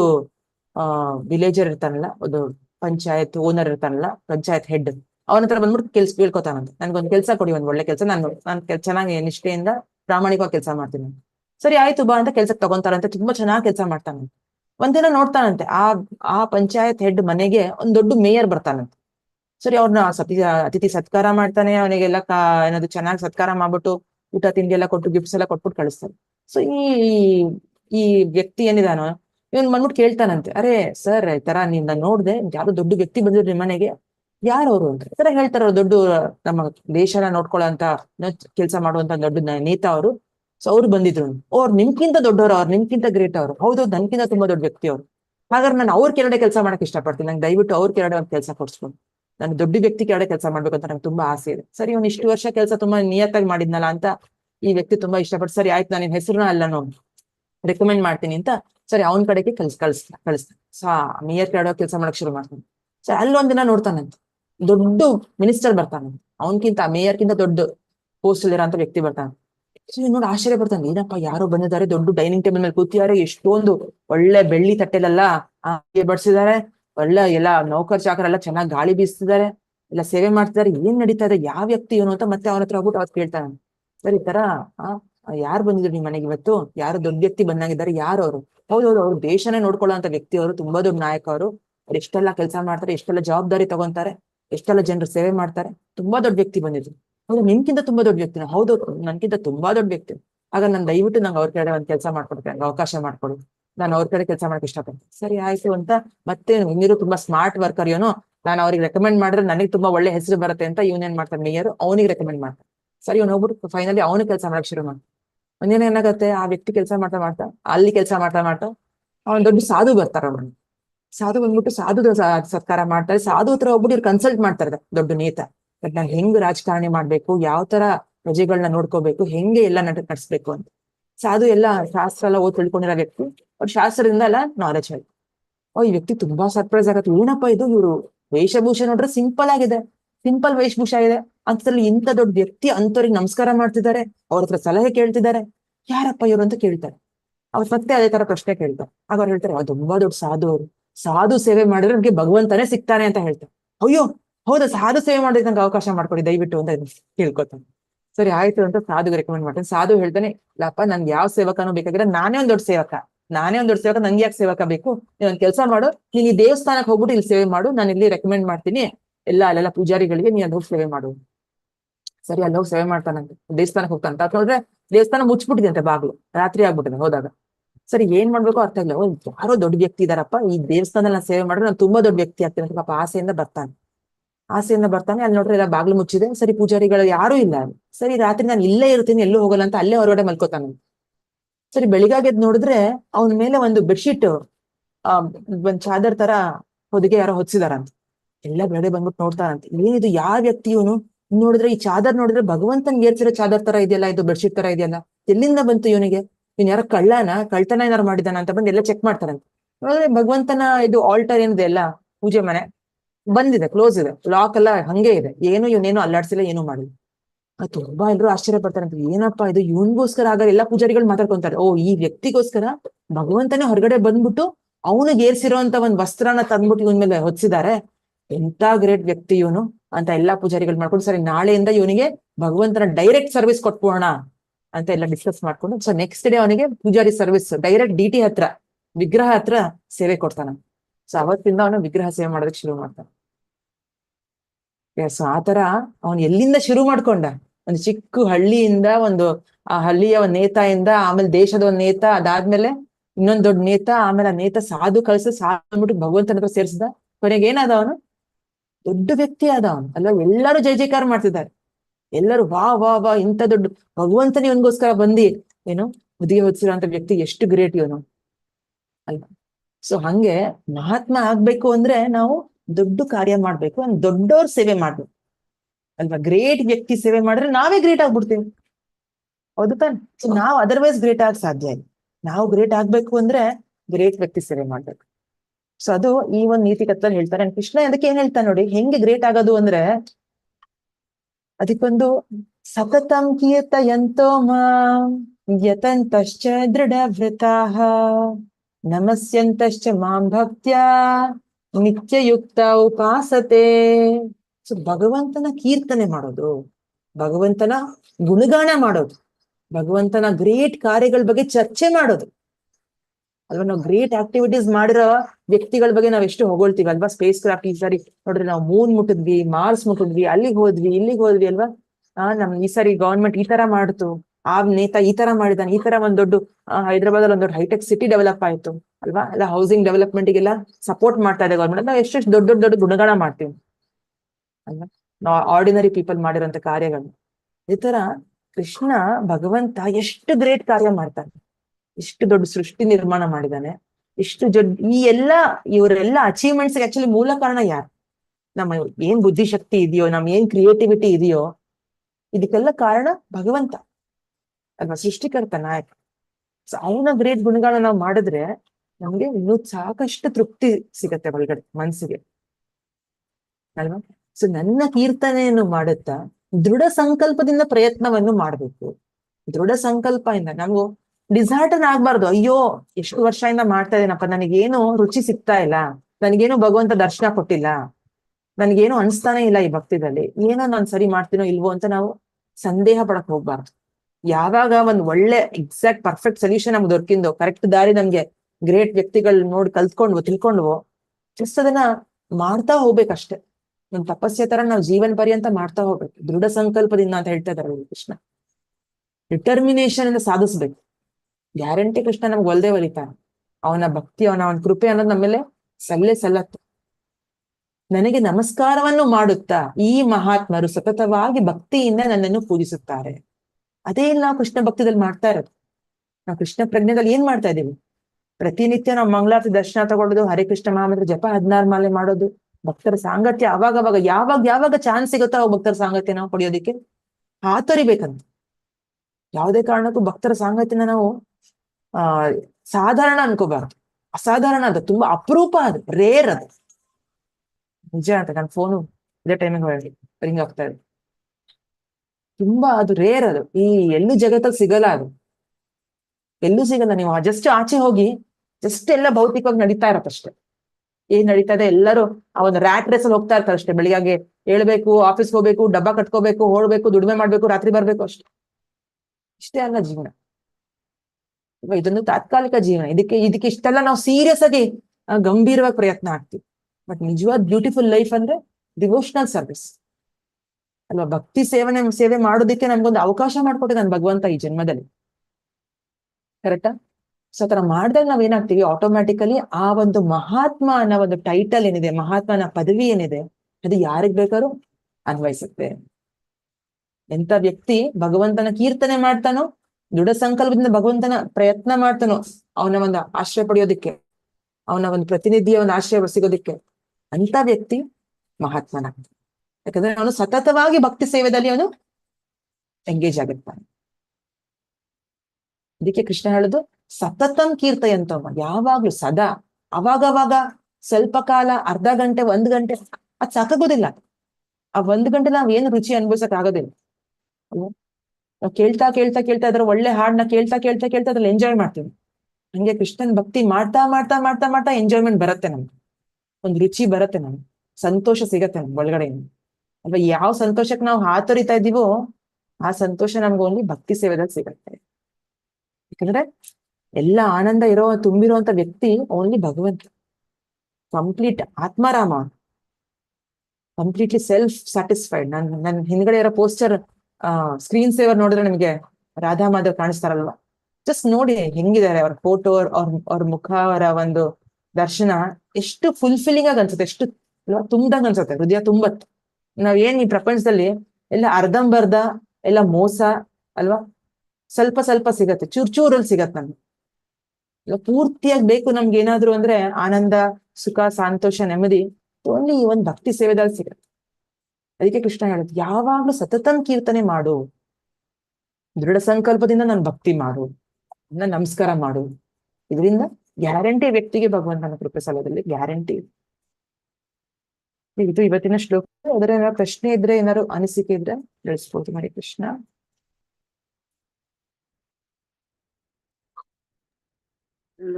ವಿಲೇಜರ್ ಇರ್ತಾನಲ್ಲ, ಒಂದು ಪಂಚಾಯತ್ ಓನರ್ ಇರ್ತಾನಲ್ಲ, ಪಂಚಾಯತ್ ಹೆಡ್ ಅವನ ಹತ್ರ ಬಂದ್ಬಿಟ್ಟು ಕೆಲ್ಸ ಕೇಳ್ಕೊತಾನಂತ ನನ್ಗೊಂದ್ ಕೆಲ್ಸ ಕೊಡಿ, ಒಂದ್ ಒಳ್ಳೆ ಕೆಲಸ. ನಾನು ನಾನು ಚೆನ್ನಾಗಿ ನಿಷ್ಠೆಯಿಂದ ಪ್ರಾಮಾಣಿಕವಾಗಿ ಕೆಲಸ ಮಾಡ್ತೀನಿ ಸರಿ, ಆಯ್ತು, ಬಾ ಅಂತ ಕೆಲ್ಸಕ್ಕೆ ತಗೊಂತಾರಂತೆ ತುಂಬಾ ಚೆನ್ನಾಗಿ ಕೆಲಸ ಮಾಡ್ತಾನಂತೆ ಒಂದಿನ ನೋಡ್ತಾನಂತೆ. ಆ ಆ ಪಂಚಾಯತ್ ಹೆಡ್ ಮನೆಗೆ ಒಂದ್ ದೊಡ್ಡ ಮೇಯರ್ ಬರ್ತಾನಂತೆ. ಸರಿ ಅವ್ರನ್ನ ಸತಿ, ಅತಿಥಿ ಸತ್ಕಾರ ಮಾಡ್ತಾನೆ ಅವನಿಗೆಲ್ಲ ಕಾ, ಏನಾದ್ರು ಚೆನ್ನಾಗಿ ಸತ್ಕಾರ ಮಾಡ್ಬಿಟ್ಟು ಊಟ, ತಿಂಡಿ ಎಲ್ಲ ಕೊಟ್ಟು ಗಿಫ್ಟ್ಸ್ ಎಲ್ಲ ಕೊಟ್ಬಿಟ್ಟು ಕಳಿಸ್ತಾನೆ. ಸೊ ಈ ಈ ವ್ಯಕ್ತಿ ಏನಿದಾನೋ, ಇವನ್ ಬಂದ್ಬಿಟ್ಟು ಕೇಳ್ತಾನಂತೆ. ಅರೆ, ಸರ್, ಈ ತರ ನಿನ್ನ ನೋಡ್ದೆ, ಯಾವ್ದೋ ದೊಡ್ಡ ವ್ಯಕ್ತಿ ಬಂದಿದ್ರು ನಿಮ್ಮ ಮನೆಗೆ. ಯಾರವ್ರು ಅಂತ? ಹೇಳ್ತಾರ ದೊಡ್ಡ, ನಮ್ಮ ದೇಶನ ನೋಡ್ಕೊಳ್ಳೋಂತ ಕೆಲಸ ಮಾಡುವಂತ ದೊಡ್ಡ ನೇತಾ ಅವರು. ಸೊ ಅವ್ರು ಬಂದಿದ್ರು. ಅವ್ರು ನಿಮ್ಕಿಂತ ದೊಡ್ಡವರು, ಅವ್ರು ನಿಮ್ಕಿಂತ ಗ್ರೇಟ್ ಅವರು. ಹೌದು, ನನ್ಕಿಂತ ತುಂಬಾ ದೊಡ್ಡ ವ್ಯಕ್ತಿ ಅವರು. ಹಾಗಾದ್ರೆ ನಾನು ಅವ್ರ ಕೆಳಗಡೆ ಕೆಲಸ ಮಾಡಕ್ ಇಷ್ಟಪಡ್ತೀನಿ. ನಂಗೆ ದಯವಿಟ್ಟು ಅವ್ರ ಕೆಳಗಡೆ ಒಂದು ಕೆಲಸ ಕೊಡ್ಸ್ಕೊಂಡು. ನಾನು ದೊಡ್ಡ ವ್ಯಕ್ತಿ ಕೆಳಗಡೆ ಕೆಲಸ ಮಾಡ್ಬೇಕು ಅಂತ ನಂಗೆ ತುಂಬಾ ಆಸೆ ಇದೆ. ಸರಿ, ಅವ್ನು ಇಷ್ಟು ವರ್ಷ ಕೆಲಸ ತುಂಬಾ ನಿಯತ್ತಾಗಿ ಮಾಡಿದ್ನಲ್ಲ ಅಂತ ಈ ವ್ಯಕ್ತಿ ತುಂಬಾ ಇಷ್ಟಪಟ್ಟು, ಸರಿ, ಆಯ್ತು, ನಾನು ಹೆಸರನ್ನ ಅಲ್ಲ ನೋಡಿ ರೆಕಮೆಂಡ್ ಮಾಡ್ತೀನಿ ಅಂತ. ಸರಿ, ಅವನ ಕಡೆಗೆ ಕಳ್ಸ್ ಕಳಿಸ್ತಾ ಕಳಿಸ್ತಾನೆ. ಸಾ ಮೇಯರ್ ಕೆಳಗಡೆ ಕೆಲಸ ಮಾಡಕ್ ಶುರು ಮಾಡ್ತಾನೆ. ಸರಿ ಅಲ್ಲೊಂದಿನ ನೋಡ್ತಾನಂತೆ. ದೊಡ್ಡ ಮಿನಿಸ್ಟರ್ ಬರ್ತಾನೆ. ಅವನ್ಕಿಂತ ಮೇಯರ್ಕಿಂತ ದೊಡ್ಡ ಪೋಸ್ಟ್ ಇರೋ ವ್ಯಕ್ತಿ ಬರ್ತಾನೆ. ನೋಡಿ ಆಶ್ಚರ್ಯ ಬರ್ತಾನೆ ಏನಪ್ಪ ಯಾರೋ ಬಂದಿದ್ದಾರೆ, ದೊಡ್ಡ ಡೈನಿಂಗ್ ಟೇಬಲ್ ಮೇಲೆ ಕೂತಿದ್ದಾರೆ, ಎಷ್ಟೊಂದು ಒಳ್ಳೆ ಬೆಳ್ಳಿ ತಟ್ಟೆಲೆಲ್ಲ ಬಡಿಸಿದ್ದಾರೆ, ಒಳ್ಳೆ ಎಲ್ಲ ನೌಕರ್ ಚಾಕರ್ ಚೆನ್ನಾಗಿ ಗಾಳಿ ಬೀಸ್ತಿದ್ದಾರೆ, ಎಲ್ಲ ಸೇವೆ ಮಾಡ್ತಿದ್ದಾರೆ, ಏನ್ ನಡೀತಾ ಇದೆ, ಯಾವ ವ್ಯಕ್ತಿ ಏನು ಅಂತ ಮತ್ತೆ ಅವನ ಹತ್ರ ಹೋಗ್ಬಿಟ್ಟು ಕೇಳ್ತಾನೆ. ಸರಿ ತರ ಯಾರು ಬಂದಿದ್ರು ನಿಮ್ ಮನೆಗೆ ಇವತ್ತು? ಯಾರು ದೊಡ್ಡ ವ್ಯಕ್ತಿ ಬಂದಾಗಿದ್ದಾರೆ, ಯಾರು ಅವರು? ಹೌದೌದು ಅವ್ರು ದೇಶನೇ ನೋಡ್ಕೊಳ್ಳೋ ಅಂತ ವ್ಯಕ್ತಿ ಅವರು, ತುಂಬಾ ದೊಡ್ಡ ನಾಯಕ ಅವರು. ಅವ್ರು ಎಷ್ಟೆಲ್ಲ ಕೆಲಸ ಮಾಡ್ತಾರೆ, ಎಷ್ಟೆಲ್ಲ ಜವಾಬ್ದಾರಿ ತಗೊಂತಾರೆ. ಎಷ್ಟೆಲ್ಲ ಜನರು ಸೇವೆ ಮಾಡ್ತಾರೆ? ತುಂಬಾ ದೊಡ್ಡ ವ್ಯಕ್ತಿ ಬಂದಿದ್ರು. ಹೌದು ನಿಮ್ಗಿಂತ ತುಂಬಾ ದೊಡ್ಡ ವ್ಯಕ್ತಿನ ಹೌದು ನನ್ಗಿಂತ ತುಂಬಾ ದೊಡ್ಡ ವ್ಯಕ್ತಿ. ಆಗ ನಾನು ದಯವಿಟ್ಟು ನಂಗೆ ಅವ್ರ ಕಡೆ ಒಂದ್ ಕೆಲಸ ಮಾಡ್ಕೊಡ್ತೇನೆ ಅವಕಾಶ ಮಾಡ್ಕೊಡು. ನಾನು ಅವ್ರ ಕಡೆ ಕೆಲಸ ಮಾಡಕ್ ಇಷ್ಟಪಡ್ತೀನಿ. ಸರಿ, ಆಯ್ತು ಅಂತ ಮತ್ತೆ ನೀರು ತುಂಬಾ ಸ್ಮಾರ್ಟ್ ವರ್ಕರ್ ಏನೋ ನಾನು ಅವ್ರಿಗೆ ರೆಕಮೆಂಡ್ ಮಾಡಿದ್ರೆ ನನಗೆ ತುಂಬಾ ಒಳ್ಳೆ ಹೆಸರು ಬರುತ್ತೆ ಅಂತ ಇವನ್ ಏನ್ ಮಾಡ್ತಾನೆ, ಮೇಯರ್ ಅವನಿಗೆ ರೆಕಮೆಂಡ್ ಮಾಡ್ತಾರೆ ಸರಿ ಹೋಗ್ಬಿಟ್ಟು ಫೈನಲಿ ಅವನು ಕೆಲಸ ಮಾಡಕ್ ಶುರು ಮಾಡ್ತಾನೆ ಒಂದೇನ ಏನಾಗತ್ತೆ? ಆ ವ್ಯಕ್ತಿ ಕೆಲಸ ಮಾಡ್ತಾ ಮಾಡ್ತಾ, ಅಲ್ಲಿ ಕೆಲಸ ಮಾಡ್ತಾ ಮಾಡ್ತಾ, ಅವನ್ ದೊಡ್ಡ ಸಾಧು ಬರ್ತಾರ ಅವ್ನು. ಸಾಧು ಬಂದ್ಬಿಟ್ಟು ಸಾಧು ಸತ್ಕಾರ ಮಾಡ್ತಾರೆ. ಸಾಧು ಹತ್ರ ಹೋಗ್ಬಿಟ್ಟು ಇವ್ರು ಕನ್ಸಲ್ಟ್ ಮಾಡ್ತಾರೆ ದೊಡ್ಡ ನೇತ. ಬಟ್ ನಾನು ಹೆಂಗ್ ರಾಜಕಾರಣಿ ಮಾಡ್ಬೇಕು, ಯಾವ ತರ ಪ್ರಜೆಗಳನ್ನ ನೋಡ್ಕೋಬೇಕು, ಹೆಂಗೆ ಎಲ್ಲ ನಟ, ನಡ್ಸ್ಬೇಕು ಅಂತ. ಸಾಧು ಎಲ್ಲ ಶಾಸ್ತ್ರ ಎಲ್ಲ ಓದ್ ತಿಳ್ಕೊಂಡಿರೋ ವ್ಯಕ್ತಿ. ಅವ್ರ ಶಾಸ್ತ್ರದಿಂದ ಎಲ್ಲ ನಾಲೆಜ್ ಹೇಳಿ ಓ, ಈ ವ್ಯಕ್ತಿ ತುಂಬಾ ಸರ್ಪ್ರೈಸ್ ಆಗತ್ತೆ. ಏನಪ್ಪ ಇದು? ಇವರು ವೇಷಭೂಷ ನೋಡ್ರೆ ಸಿಂಪಲ್ ಆಗಿದೆ. ಸಿಂಪಲ್ ವೇಷಭೂಷ ಇದೆ ಅಂತದ್ರಲ್ಲಿ ಇಂಥ ದೊಡ್ಡ ವ್ಯಕ್ತಿ ಅಂತವ್ರಿಗೆ ನಮಸ್ಕಾರ ಮಾಡ್ತಿದ್ದಾರೆ. ಅವ್ರ ಹತ್ರ ಸಲಹೆ ಕೇಳ್ತಿದ್ದಾರೆ. ಯಾರಪ್ಪ ಇವ್ರು ಅಂತ ಕೇಳ್ತಾರೆ. ಅವ್ರ ಮತ್ತೆ ಅದೇ ತರ ಪ್ರಶ್ನೆ ಕೇಳ್ತಾರೆ. ಆಗ ಅವ್ರು ಹೇಳ್ತಾರೆ "ಅವ್ರು ತುಂಬಾ ದೊಡ್ಡ ಸಾಧು ಅವರು. ಸಾಧು ಸೇವೆ ಮಾಡಿದ್ರೆ ನಮ್ಗೆ ಭಗವಂತನೇ ಸಿಗ್ತಾನೆ ಅಂತ ಹೇಳ್ತಾರೆ ಅಯ್ಯೋ, ಹೌದಾ? ಸಾಧು ಸೇವೆ ಮಾಡಿದ್ರೆ ನಂಗೆ ಅವಕಾಶ ಮಾಡ್ಕೊಡಿ, ದಯವಿಟ್ಟು ಅಂತ ಕೇಳ್ಕೊತಾನೆ. ಸರಿ, ಆಯ್ತು ಅಂತ ಸಾಧುಗೆ ರೆಕಮೆಂಡ್ ಮಾಡ್ತಾನೆ. ಸಾಧು ಹೇಳ್ತಾನೆ, ಲಪ್ಪ ನನ್ಗೆ ಯಾವ ಸೇವಕನು ಬೇಕಾಗಿಲ್ಲ. ನಾನೇ ಒಂದ್ ದೊಡ್ಡ ಸೇವಕ. ನಾನೇ ಒಂದ್ ದೊಡ್ಡ ಸೇವಕ, ನಂಗೆ ಯಾಕೆ ಸೇವಕ ಬೇಕು? ನೀನ್ ಒಂದ್ ಕೆಲಸ ಮಾಡು. ನೀನ್ ಈ ದೇವಸ್ಥಾನಕ್ಕೆ ಹೋಗ್ಬಿಟ್ಟು ಇಲ್ಲಿ ಸೇವೆ ಮಾಡು. ನಾನು ಇಲ್ಲಿ ರೆಕಮೆಂಡ್ ಮಾಡ್ತೀನಿ. ಎಲ್ಲ, ಅಲ್ಲೆಲ್ಲ ಪೂಜಾರಿಗಳಿಗೆ ನೀನ್ ಅಲ್ಲಿ ಹೋಗಿ ಸೇವೆ ಮಾಡು. ಸರಿ ಅಲ್ಲಿ ಹೋಗಿ ಸೇವೆ ಮಾಡ್ತಾನಂತೆ ದೇವಸ್ಥಾನಕ್ಕೆ ಹೋಗ್ತಾನಂತ ನೋಡ್ರೆ ದೇವಸ್ಥಾನ ಮುಚ್ಚಿಬಿಟ್ಟಿದೆ ಬಾಗ್ಲು. ರಾತ್ರಿ ಆಗ್ಬಿಟ್ಟಿದೆ, ಹೋದಾಗ. ಸರಿ, ಏನ್ ಮಾಡ್ಬೇಕು ಅರ್ಥ ಆಗ್ಲಿಲ್ಲ. ಒಂದು ಯಾರೋ ದೊಡ್ಡ ವ್ಯಕ್ತಿ ಇದಾರಪ್ಪ, ಈ ದೇವಸ್ಥಾನದಲ್ಲಿ ನಾನು ಸೇವೆ ಮಾಡಿದ್ರೆ ನಾನು ತುಂಬಾ ದೊಡ್ಡ ವ್ಯಕ್ತಿ ಆಗ್ತೀನಿ ಅಂತ ಪಾಪ ಆಸೆಯಿಂದ ಬರ್ತಾನೆ. ಆಸೆಯಿಂದ ಬರ್ತಾನೆ, ಅಲ್ಲಿ ನೋಡ್ರೆ ಎಲ್ಲ ಬಾಗ್ಲು ಮುಚ್ಚಿದೆ. ಸರಿ, ಪೂಜಾರಿಗಳು ಯಾರು ಇಲ್ಲ. ಸರಿ, ರಾತ್ರಿ ನಾನು ಇಲ್ಲೇ ಇರ್ತೀನಿ, ಎಲ್ಲೂ ಹೋಗಲ್ಲ ಅಂತ ಅಲ್ಲೇ ಹೊರಗಡೆ ಮಲ್ಕೋತಾನೆ. ಸರಿ, ಬೆಳಿಗ್ಗೆ ಎದ್ದು ನೋಡಿದ್ರೆ ಅವನ ಮೇಲೆ ಒಂದು ಬೆಡ್ಶೀಟ್, ಆ, ಒಂದ್ ಚಾದರ್ ತರ ಹೊದಿಗೆ ಯಾರೋ ಹೊದಿಸಿದಾರಂತ. ಎಲ್ಲ ಬೆಳೆ ಬಂದ್ಬಿಟ್ಟು ನೋಡ್ತಾರಂತೆ. ಏನಿದು ಯಾವ ವ್ಯಕ್ತಿ ಇವನು? ನೋಡಿದ್ರೆ ಈ ಚಾದರ್ ನೋಡಿದ್ರೆ ಭಗವಂತನ್ ಏರ್ಸಿರೋ ಚಾದರ್ ತರ ಇದೆಯಲ್ಲ, ಇದು ಬೆಡ್ಶೀಟ್ ತರ ಇದೆಯಲ್ಲ. ಎಲ್ಲಿಂದ ಬಂತು ಇವನಿಗೆ? ಇವ್ನ್ ಯಾರೋ ಕಳ್ಳನ, ಕಳ್ತನ ಏನಾರು ಮಾಡಿದಾನ ಅಂತ ಬಂದು ಎಲ್ಲ ಚೆಕ್ ಮಾಡ್ತಾರಂತೆ. ಭಗವಂತನ ಇದು ಆಲ್ಟರ್ ಏನಿದೆ ಎಲ್ಲ ಪೂಜೆ ಮನೆ, ಬಂದಿದೆ ಕ್ಲೋಸ್ ಇದೆ ಲಾಕ್ ಎಲ್ಲ ಹಂಗೆ ಇದೆ. ಏನು ಇವನೇನು ಅಲ್ಲಾಡ್ಸಿಲ್ಲ, ಏನು ಮಾಡಿಲ್ಲ. ತುಂಬಾ ಎಲ್ರು ಆಶ್ಚರ್ಯ ಪಡ್ತಾರಂತೆ, ಏನಪ್ಪಾ ಇದು? ಇವನ್ಗೋಸ್ಕರ ಆಗ ಎಲ್ಲ ಪೂಜಾರಿಗಳು ಮಾತಾಡ್ಕೊಂತಾರೆ, ಓ, ಈ ವ್ಯಕ್ತಿಗೋಸ್ಕರ ಭಗವಂತನೇ ಹೊರಗಡೆ ಬಂದ್ಬಿಟ್ಟು ಅವನಿಗೆ ಏರ್ಸಿರೋಂತ ಒಂದ್ ವಸ್ತ್ರನ ತಂದ್ಬಿಟ್ಟು ಇವನ್ ಮೇಲೆ ಹೊತ್ಸಿದ್ದಾರೆ ಎಂತ ಗ್ರೇಟ್ ವ್ಯಕ್ತಿ ಇವನು ಅಂತ ಎಲ್ಲಾ ಪೂಜಾರಿಗಳು ಮಾಡ್ಕೊಂಡು, ಸರಿ, ನಾಳೆಯಿಂದ ಇವನಿಗೆ ಭಗವಂತನ ಡೈರೆಕ್ಟ್ ಸರ್ವಿಸ್ ಕೊಟ್ಬೋಣ ಅಂತ ಎಲ್ಲ ಡಿಸ್ಕಸ್ ಮಾಡ್ಕೊಂಡು ಸೊ ನೆಕ್ಸ್ಟ್ ಡೇ ಅವನಿಗೆ ಪೂಜಾರಿ ಸರ್ವಿಸ್ ಡೈರೆಕ್ಟ್ ಡಿ ಟಿ ಹತ್ರ, ವಿಗ್ರಹ ಹತ್ರ ಸೇವೆ ಕೊಡ್ತಾನ. ಸೊ ಅವತ್ತಿಂದ ಅವನು ವಿಗ್ರಹ ಸೇವೆ ಮಾಡೋದಕ್ಕೆ ಶುರು ಮಾಡ್ತಾನೆ. ಸೊ ಆತರ ಅವನು ಎಲ್ಲಿಂದ ಶುರು ಮಾಡ್ಕೊಂಡ? ಒಂದು ಚಿಕ್ಕ ಹಳ್ಳಿಯಿಂದ ಒಂದು, ಆ ಹಳ್ಳಿಯ ಒಂದ್ ನೇತಾಯಿಂದ ಆಮೇಲೆ ದೇಶದ ಒಂದ್ ನೇತ ಅದಾದ್ಮೇಲೆ ಇನ್ನೊಂದ್ ದೊಡ್ಡ ನೇತ, ಆಮೇಲೆ ಆ ನೇತ ಸಾಧು ಕಳ್ಸ ಸಾಧ್ಬಿಟ್ಟು ಭಗವಂತನ ಹತ್ರ ಸೇರಿಸಿದ. ಕೊನೆಗೆ ಏನಾದ ಅವನು? ದೊಡ್ಡ ವ್ಯಕ್ತಿ ಆದ ಅವನು. ಅಲ್ವಾ? ಎಲ್ಲರೂ ಜಯ ಜಯಕಾರ ಮಾಡ್ತಿದ್ದಾರೆ. ಎಲ್ಲರೂ ವಾ ವಾ ವಾ ಇಂತ ದೊಡ್ಡ ಭಗವಂತನೇ ಅವನಿಗೋಸ್ಕರ ಬಂದಿ, ಏನು ಹುದಿಗೆ ಅಂತ ವ್ಯಕ್ತಿ ಎಷ್ಟು ಗ್ರೇಟ್ ಇವನು? ಅಲ್ವಾ ಸೊ ಹಂಗೆ ಮಹಾತ್ಮ ಆಗ್ಬೇಕು ಅಂದ್ರೆ ನಾವು ದೊಡ್ಡ ಕಾರ್ಯ ಮಾಡ್ಬೇಕು ಒಂದ್ ದೊಡ್ಡವ್ರ ಸೇವೆ ಮಾಡ್ಬೇಕು. ಅಲ್ವಾ? ಗ್ರೇಟ್ ವ್ಯಕ್ತಿ ಸೇವೆ ಮಾಡಿದ್ರೆ ನಾವೇ ಗ್ರೇಟ್ ಆಗ್ಬಿಡ್ತೀವಿ. ಹೌದು ತಾನೆ? ಸೊ ನಾವು ಅದರ್ವೈಸ್ ಗ್ರೇಟ್ ಆಗ ಸಾಧ್ಯ ಇಲ್ಲ. ನಾವು ಗ್ರೇಟ್ ಆಗ್ಬೇಕು ಅಂದ್ರೆ ಗ್ರೇಟ್ ವ್ಯಕ್ತಿ ಸೇವೆ ಮಾಡ್ಬೇಕು. ಸೊ ಅದು ಈ ಒಂದ್ ನೀತಿ ಕತ್ತಲ್ಲಿ ಹೇಳ್ತಾರೆ ಕೃಷ್ಣ ಅದಕ್ಕೆ ಏನ್ ಹೇಳ್ತಾನೆ ನೋಡಿ? ಹೆಂಗೆ ಗ್ರೇಟ್ ಆಗೋದು ಅಂದ್ರೆ ಅದಕ್ಕೊಂದು ಸತತಂ ಕೀರ್ತಯಂತೋ ಮಾಂ, ಯತಂತಶ್ಚ ದೃಢವೃತಃ, ನಮಸ್ಯಂತಶ್ಚ ಮಾಂ ಭಕ್ತ್ಯ, ನಿತ್ಯಯುಕ್ತ ಉಪಾಸತೆ. ಸೊ ಭಗವಂತನ ಕೀರ್ತನೆ ಮಾಡೋದು, ಭಗವಂತನ ಗುಣಗಾನ ಮಾಡೋದು, ಭಗವಂತನ ಗ್ರೇಟ್ ಕಾರ್ಯಗಳ ಬಗ್ಗೆ ಚರ್ಚೆ ಮಾಡೋದು. ಅಲ್ವಾ ನಾವು ಗ್ರೇಟ್ ಆಕ್ಟಿವಿಟೀಸ್ ಮಾಡಿರೋ ವ್ಯಕ್ತಿಗಳ ಬಗ್ಗೆ ನಾವ್ ಎಷ್ಟು ಹೊಗಳ್ತೀವಿ ಅಲ್ವಾ? ಸ್ಪೇಸ್ ಕ್ರಾಫ್ಟ್ ಈ ಸಾರಿ ನೋಡ್ರಿ ನಾವು ಮೂನ್ ಮುಟ್ಟಿದ್ವಿ ಮಾರ್ಸ್ ಮುಟ್ಟಿದ್ವಿ, ಅಲ್ಲಿಗೆ ಹೋದ್ವಿ, ಇಲ್ಲಿಗೆ ಹೋದ್ವಿ ಅಲ್ವಾ? ಆ, ನಮ್ ಈ ಸಾರಿ ಗವರ್ಮೆಂಟ್ ಈ ತರ ಮಾಡ್ತು. ಆ ನೇತಾ ಈ ತರ ಮಾಡಿದಾನೆ, ಈ ತರ ಒಂದ್ ದೊಡ್ಡ ಹೈದರಾಬಾದ್ ಅಲ್ಲಿ ಒಂದ್ ದೊಡ್ಡ ಹೈಟೆಕ್ ಸಿಟಿ ಡೆವಲಪ್ ಆಯ್ತು. ಅಲ್ವಾ? ಎಲ್ಲ ಹೌಸಿಂಗ್ ಡೆವಲಪ್ಮೆಂಟ್ ಗೆಲ್ಲ ಸಪೋರ್ಟ್ ಮಾಡ್ತಾ ಇದೆ ಗವರ್ಮೆಂಟ್ ನಾವು ಎಷ್ಟೆಷ್ಟು ದೊಡ್ಡ ದೊಡ್ಡ ದೊಡ್ಡ ಗುಣಗಳ ಮಾಡ್ತೀವಿ. ಅಲ್ವಾ? ನಾವು ಆರ್ಡಿನರಿ ಪೀಪಲ್ ಮಾಡಿರೋಂಥ ಕಾರ್ಯಗಳು. ಈ ತರ ಕೃಷ್ಣ, ಭಗವಂತ ಎಷ್ಟು ಗ್ರೇಟ್ ಕಾರ್ಯ ಮಾಡ್ತಾನೆ ಇಷ್ಟು ದೊಡ್ಡ ಸೃಷ್ಟಿ ನಿರ್ಮಾಣ ಮಾಡಿದಾನೆ. ಇಷ್ಟು ದೊಡ್ಡ ಈ ಎಲ್ಲಾ, ಇವರೆಲ್ಲ ಅಚೀವ್ಮೆಂಟ್ಸ್ ಆಕ್ಚುಲಿ ಮೂಲ ಕಾರಣ ಯಾರು? ನಮ್ಮ ಏನ್ ಬುದ್ಧಿಶಕ್ತಿ ಇದೆಯೋ, ನಮ್ ಏನ್ ಕ್ರಿಯೇಟಿವಿಟಿ ಇದೆಯೋ, ಇದಕ್ಕೆಲ್ಲ ಕಾರಣ ಭಗವಂತ. ಅಲ್ವಾ? ಸೃಷ್ಟಿಕರ್ತ, ನಾಯಕ. ಸೊ ಅವನ ಗ್ರೇಟ್ ಗುಣಗಳನ್ನ ನಾವು ಮಾಡಿದ್ರೆ ನಮ್ಗೆ ಇನ್ನೂ ಸಾಕಷ್ಟು ತೃಪ್ತಿ ಸಿಗತ್ತೆ ಒಳಗಡೆ, ಮನ್ಸಿಗೆ. ಅಲ್ವಾ? ಸೊ ನನ್ನ ಕೀರ್ತನೆಯನ್ನು ಮಾಡುತ್ತಾ ದೃಢ ಸಂಕಲ್ಪದಿಂದ ಪ್ರಯತ್ನವನ್ನು ಮಾಡ್ಬೇಕು. ದೃಢ ಸಂಕಲ್ಪದಿಂದ ನಾವು ಡಿಸಾರ್ಟನ್ ಆಗ್ಬಾರ್ದು. ಅಯ್ಯೋ, ಎಷ್ಟು ವರ್ಷದಿಂದ ಮಾಡ್ತಾ ಇದ್ದೀನಪ್ಪ ನನಗೇನು ರುಚಿ ಸಿಗ್ತಾ ಇಲ್ಲ. ನನಗೇನು ಭಗವಂತ ದರ್ಶನ ಕೊಟ್ಟಿಲ್ಲ. ನನಗೇನು ಅನ್ಸ್ತಾನೆ ಇಲ್ಲ ಈ ಭಕ್ತಿದಲ್ಲಿ. ಏನೋ ನಾನು ಸರಿ ಮಾಡ್ತೀನೋ ಇಲ್ವೋ ಅಂತ ನಾವು ಸಂದೇಹ ಪಡಕ್ ಹೋಗ್ಬಾರ್ದು. ಯಾವಾಗ ಒಂದ್ ಒಳ್ಳೆ ಎಕ್ಸಾಕ್ಟ್ ಪರ್ಫೆಕ್ಟ್ ಸೊಲ್ಯೂಷನ್ ನಮ್ಗೆ ದೊರಕಿಂದು ಕರೆಕ್ಟ್ ದಾರಿ ನಮ್ಗೆ ಗ್ರೇಟ್ ವ್ಯಕ್ತಿಗಳು ನೋಡಿ ಕಲ್ತ್ಕೊಂಡ್ವು, ತಿಳ್ಕೊಂಡ್ವು ಜಸ್ಟ್ ಅದನ್ನ ಮಾಡ್ತಾ ಹೋಗ್ಬೇಕಷ್ಟೆ. ನಮ್ ತಪಸ್ಸೆ ತರ ನಾವು ಜೀವನ ಪರ್ಯಂತ ಮಾಡ್ತಾ ಹೋಗ್ಬೇಕು. ದೃಢ ಸಂಕಲ್ಪದಿಂದ ಅಂತ ಹೇಳ್ತಾ ಇದಾರೆ ಕೃಷ್ಣ ಡಿಟರ್ಮಿನೇಷನ್ ಅನ್ನ ಸಾಧಿಸ್ಬೇಕು. ಗ್ಯಾರಂಟಿ ಕೃಷ್ಣ ನಮ್ಗೆ ಒಲ್ದೇ ಒಲಿತಾನ ಅವನ ಭಕ್ತಿ, ಅವನ ಅವನ ಕೃಪೆ ಅನ್ನೋದು ನಮ್ಮೇಲೆ ಸಲ್ಲೇ ಸಲ್ಲತ್ತು. ನನಗೆ ನಮಸ್ಕಾರವನ್ನು ಮಾಡುತ್ತಾ ಈ ಮಹಾತ್ಮರು ಸತತವಾಗಿ ಭಕ್ತಿಯಿಂದ ನನ್ನನ್ನು ಪೂಜಿಸುತ್ತಾರೆ. ಅದೇ ನಾವು ಕೃಷ್ಣ ಭಕ್ತಿದಲ್ಲಿ ಮಾಡ್ತಾ ಇರೋದು. ನಾವು ಕೃಷ್ಣ ಪ್ರಜ್ಞೆದಲ್ಲಿ ಏನ್ ಮಾಡ್ತಾ ಇದ್ದೀವಿ ಪ್ರತಿನಿತ್ಯ ನಾವು ಮಂಗಳಾರತಿ ದರ್ಶನ ತಗೊಳ್ಳೋದು, ಹರೇ ಕೃಷ್ಣ ಮಹಾಮಂತ್ರ ಜಪ ಹದಿನಾರು ಮಾಲೆ ಮಾಡೋದು. ಭಕ್ತರ ಸಾಂಗತ್ಯ ಅವಾಗ ಅವಾಗ ಯಾವಾಗ ಯಾವಾಗ ಚಾನ್ಸ್ ಸಿಗುತ್ತೋ ಅವಾಗ ಭಕ್ತರ ಸಾಂಗತ್ಯ ನಾವು ಪಡೆಯೋದಕ್ಕೆ ಹಾತೊರಿಬೇಕಂತ ಯಾವುದೇ ಕಾರಣಕ್ಕೂ ಭಕ್ತರ ಸಾಂಗತ್ಯನ ನಾವು ಆ, ಸಾಧಾರಣ ಅನ್ಕೋಬಾರ್ದು. ಅಸಾಧಾರಣ ಅದು, ತುಂಬಾ ಅಪರೂಪ ಅದು ರೇರ್ ಅದು. ನಿಜ ಅಂತ ನನ್ನ ಫೋನು ಇದೇ ಟೈಮಿಂಗ್ ಹೊರಡಿ ರಿಂಗ್ ಆಗ್ತಾ ಇದೆ ತುಂಬಾ ಅದು ರೇರ್ ಅದು. ಈ ಎಲ್ಲೂ ಜಗತ್ತಲ್ಲಿ ಸಿಗಲ್ಲ ಅದು. ಎಲ್ಲೂ ಸಿಗಲ್ಲ, ನೀವು ಜಸ್ಟ್ ಆಚೆ ಹೋಗಿ ಜಸ್ಟ್ ಎಲ್ಲ ಭೌತಿಕವಾಗಿ ನಡೀತಾ ಇರತ್ತಷ್ಟೇ ಏನ್ ನಡೀತಾ ಇದೆ, ಎಲ್ಲರೂ ಆ ಒಂದು ರ್ಯಾಟ್ ರೇಸ್ ಅಲ್ಲಿ ಹೋಗ್ತಾ ಇರ್ತಾರೆ ಅಷ್ಟೇ. ಬೆಳಿಗ್ಗೆ ಹೇಳ್ಬೇಕು ಆಫೀಸ್ ಹೋಗ್ಬೇಕು, ಡಬ್ಬ ಕಟ್ಕೋಬೇಕು, ಓಡ್ಬೇಕು, ದುಡಿಮೆ ಮಾಡ್ಬೇಕು, ರಾತ್ರಿ ಬರ್ಬೇಕು ಅಷ್ಟೇ. ಇಷ್ಟೇ ಅಲ್ಲ ಜೀವನ. ಇದೊಂದು ತಾತ್ಕಾಲಿಕ ಜೀವನ. ಇದಕ್ಕೆ ಇದಕ್ಕೆ ಇಷ್ಟೆಲ್ಲ ನಾವು ಸೀರಿಯಸ್ ಆಗಿ ಗಂಭೀರವಾಗಿ ಪ್ರಯತ್ನ ಆಗ್ತೀವಿ. ಬಟ್ ನಿಜವಾದ ಬ್ಯೂಟಿಫುಲ್ ಲೈಫ್ ಅಂದ್ರೆ ಡಿವೋಷನಲ್ ಸರ್ವಿಸ್ ಅಲ್ವಾ? ಭಕ್ತಿ ಸೇವನೆ, ಸೇವೆ ಮಾಡೋದಕ್ಕೆ ನಮ್ಗೊಂದು ಅವಕಾಶ ಮಾಡ್ಕೊಟ್ಟಿದ್ದಾನೆ ಭಗವಂತ ಈ ಜನ್ಮದಲ್ಲಿ. ಕರೆಕ್ಟಾ ಸೊ ಆತರ ಮಾಡಿದಾಗ ನಾವ್ ಏನಾಗ್ತೀವಿ? ಆಟೋಮ್ಯಾಟಿಕಲಿ ಆ ಒಂದು ಮಹಾತ್ಮ ಅನ್ನೋ ಒಂದು ಟೈಟಲ್ ಏನಿದೆ ಮಹಾತ್ಮನ ಪದವಿ ಏನಿದೆ, ಅದು ಯಾರಿಗ್ ಬೇಕಾದ್ರೂ ಅನ್ವಯಿಸುತ್ತೆ. ಎಂತ ವ್ಯಕ್ತಿ ಭಗವಂತನ ಕೀರ್ತನೆ ಮಾಡ್ತಾನೋ ದೃಢ ಸಂಕಲ್ಪದಿಂದ ಭಗವಂತನ ಪ್ರಯತ್ನ ಮಾಡ್ತಾನೋ, ಅವನ ಒಂದು ಆಶ್ರಯ ಪಡೆಯೋದಿಕ್ಕೆ, ಅವನ ಒಂದು ಪ್ರತಿನಿಧಿಯ ಒಂದು ಆಶ್ರಯ ಸಿಗೋದಿಕ್ಕೆ ಅಂತ ವ್ಯಕ್ತಿ ಮಹಾತ್ಮನಾಗ್ತಾನೆ. ಯಾಕಂದ್ರೆ ಅವನು ಸತತವಾಗಿ ಭಕ್ತಿ ಸೇವೆದಲ್ಲಿ ಅವನು ಎಂಗೇಜ್ ಆಗಿರ್ತಾನೆ. ಅದಕ್ಕೆ ಕೃಷ್ಣ ಹೇಳುದು, ಸತತಂ ಕೀರ್ತಯಂತವ ಯಾವಾಗ್ಲೂ ಸದಾ, ಅವಾಗವಾಗ ಸ್ವಲ್ಪ ಕಾಲ, ಅರ್ಧ ಗಂಟೆ, ಒಂದ್ ಗಂಟೆ, ಅದ್ ಸಾಕಾಗೋದಿಲ್ಲ. ಆ ಒಂದ್ ಗಂಟೆ ನಾವ್ ಏನು ರುಚಿ ಅನ್ಭವಿಸಕ್ ಆಗೋದಿಲ್ಲ ನಾವ್ ಕೇಳ್ತಾ ಕೇಳ್ತಾ ಕೇಳ್ತಾ ಅದ್ರ ಒಳ್ಳೆ ಹಾಡನ್ನ ಕೇಳ್ತಾ ಕೇಳ್ತಾ ಕೇಳ್ತಾ ಅದ್ರಲ್ಲಿ ಎಂಜಾಯ್ ಮಾಡ್ತೀವಿ. ಹಂಗೆ ಕೃಷ್ಣನ್ ಭಕ್ತಿ ಮಾಡ್ತಾ ಮಾಡ್ತಾ ಮಾಡ್ತಾ ಮಾಡ್ತಾ ಎಂಜಾಯ್ಮೆಂಟ್ ಬರುತ್ತೆ ನಮ್ಗೆ. ಒಂದ್ ರುಚಿ ಬರುತ್ತೆ ನಮ್ಗೆ. ಸಂತೋಷ ಸಿಗತ್ತೆ ನಮ್ಗೆ ಒಳಗಡೆ ಅಲ್ವಾ, ಯಾವ ಸಂತೋಷಕ್ಕೆ ನಾವು ಹಾತೊರಿತಾ ಇದೀವೋ ಆ ಸಂತೋಷ ನಮ್ಗೆ ಓನ್ಲಿ ಭಕ್ತಿ ಸೇವೆದಲ್ಲಿ ಸಿಗತ್ತೆ. ಯಾಕಂದ್ರೆ ಎಲ್ಲ ಆನಂದ ಇರೋ, ತುಂಬಿರುವಂತ ವ್ಯಕ್ತಿ ಓನ್ಲಿ ಭಗವಂತ. ಕಂಪ್ಲೀಟ್ ಆತ್ಮಾರಾಮ. ಕಂಪ್ಲೀಟ್ಲಿ ಸೆಲ್ಫ್ ಸ್ಯಾಟಿಸ್ಫೈಡ್ ನನ್ ನನ್ನ ಹಿಂದ್ಗಡೆ ಇರೋ ಪೋಸ್ಟರ್ ಸ್ಕ್ರೀನ್ ಸೇವರ್ ನೋಡಿದ್ರೆ ನಿಮಗೆ ರಾಧಾ ಮಾಧವ್ ಕಾಣಿಸ್ತಾರಲ್ವಾ? ಜಸ್ಟ್ ನೋಡಿ ಹೆಂಗಿದ್ದಾರೆ ಅವ್ರ ಫೋಟೋ ಅವ್ರ ಅವ್ರ ಮುಖ ಅವರ ಒಂದು ದರ್ಶನ. ಎಷ್ಟು ಫುಲ್ಫಿಲ್ಲಿಂಗ್ ಆಗಿ ಅನ್ಸುತ್ತೆ, ಎಷ್ಟು ತುಂಬದಂಗ ಅನ್ಸುತ್ತೆ, ಹೃದಯ ತುಂಬತ್. ನಾವ್ ಏನ್ ಈ ಪ್ರಪಂಚದಲ್ಲಿ ಎಲ್ಲ ಅರ್ಧಂಬರ್ಧ, ಎಲ್ಲ ಮೋಸ, ಅಲ್ವಾ? ಸ್ವಲ್ಪ ಸ್ವಲ್ಪ ಸಿಗತ್ತೆ, ಚೂರ್ ಚೂರಲ್ಲಿ ಸಿಗತ್ತೆ ನಮ್ಗೆ. ಪೂರ್ತಿಯಾಗಿ ಬೇಕು ನಮ್ಗೆ ಏನಾದ್ರು ಅಂದ್ರೆ ಆನಂದ, ಸುಖ, ಸಂತೋಷ, ನೆಮ್ಮದಿ ಓನ್ಲಿ ಈ ಒಂದ್ ಭಕ್ತಿ ಸೇವೆದಲ್ಲಿ ಸಿಗತ್ತೆ. ಅದಕ್ಕೆ ಕೃಷ್ಣ ಹೇಳುತ್ತೆ ಯಾವಾಗ್ಲೂ ಸತತಂ ಕೀರ್ತನೆ ಮಾಡು. ದೃಢ ಸಂಕಲ್ಪದಿಂದ ನಾನು ಭಕ್ತಿ ಮಾಡು. ನನ್ನ ನಮಸ್ಕಾರ ಮಾಡು. ಇದರಿಂದ ಗ್ಯಾರಂಟಿ ವ್ಯಕ್ತಿಗೆ ಭಗವಂತನ ಕೃಪೆ ಸಲದಲ್ಲಿ ಗ್ಯಾರಂಟಿ. ಇದು ಇವತ್ತಿನ ಶ್ಲೋಕ. ಅದರ ಏನಾದ್ರು ಪ್ರಶ್ನೆ ಇದ್ರೆ ಏನಾದ್ರು ಅನಿಸಿಕೆ ಇದ್ರೆ ತಿಳಿಸ್ಬೋದು ಮಾಡಿ ಕೃಷ್ಣ.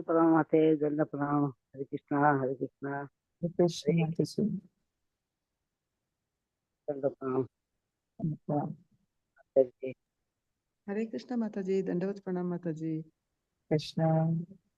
ಪ್ರಣಾಮ ಹರಿ ಕೃಷ್ಣ ಹರಿ ಕೃಷ್ಣ. ಕೃಷ್ಣ. ಹರೇ ಕೃಷ್ಣ ದಂಡ ಪ್ರಣಾಮ ಪ್ರಣಾಮ. ಮಾತಾಜಿ ಹರೇ ಕೃಷ್ಣ ಮಾತಾಜಿ